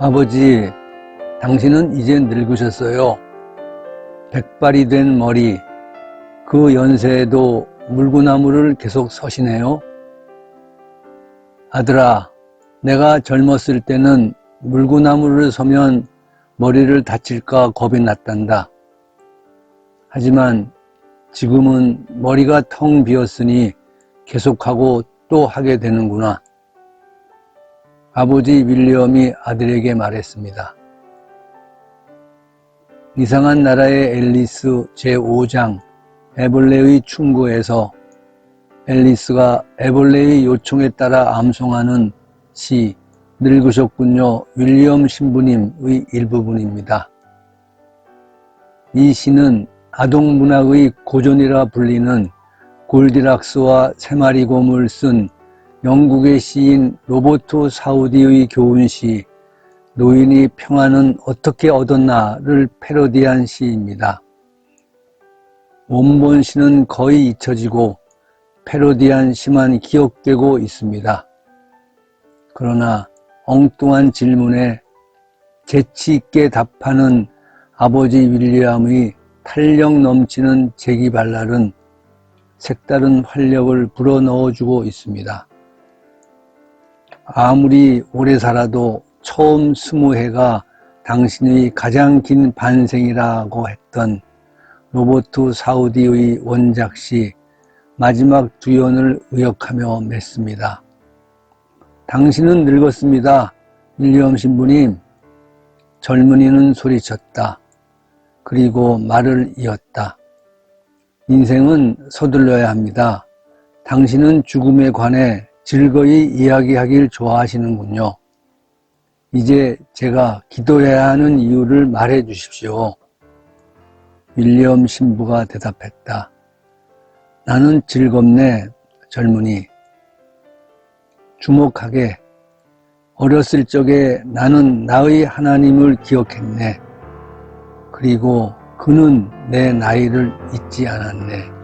아버지, 당신은 이제 늙으셨어요. 백발이 된 머리, 그 연세에도 물구나무를 계속 서시네요. 아들아, 내가 젊었을 때는 물구나무를 서면 머리를 다칠까 겁이 났단다. 하지만 지금은 머리가 텅 비었으니 계속하고 또 하게 되는구나. 아버지 윌리엄이 아들에게 말했습니다. 이상한 나라의 앨리스 제5장 애벌레의 충고에서 앨리스가 애벌레의 요청에 따라 암송하는 시 늙으셨군요 윌리엄 신부님의 일부분입니다. 이 시는 아동문학의 고전이라 불리는 골디락스와 세 마리 곰을 쓴 영국의 시인 로버트 사우디의 교훈시 노인이 평안은 어떻게 얻었나를 패러디한 시입니다. 원본 시는 거의 잊혀지고 패러디한 시만 기억되고 있습니다. 그러나 엉뚱한 질문에 재치 있게 답하는 아버지 윌리엄의 탄력 넘치는 재기발랄은 색다른 활력을 불어넣어주고 있습니다. 아무리 오래 살아도 처음 스무 해가 당신의 가장 긴 반생이라고 했던 로버트 사우디의 원작시 마지막 두연을 의역하며 맺습니다. 당신은 늙었습니다. 윌리엄 신부님. 젊은이는 소리쳤다. 그리고 말을 이었다. 인생은 서둘러야 합니다. 당신은 죽음에 관해 즐거이 이야기하길 좋아하시는군요. 이제 제가 기도해야 하는 이유를 말해 주십시오. 윌리엄 신부가 대답했다. 나는 즐겁네, 젊은이. 주목하게. 어렸을 적에 나는 나의 하나님을 기억했네. 그리고 그는 내 나이를 잊지 않았네.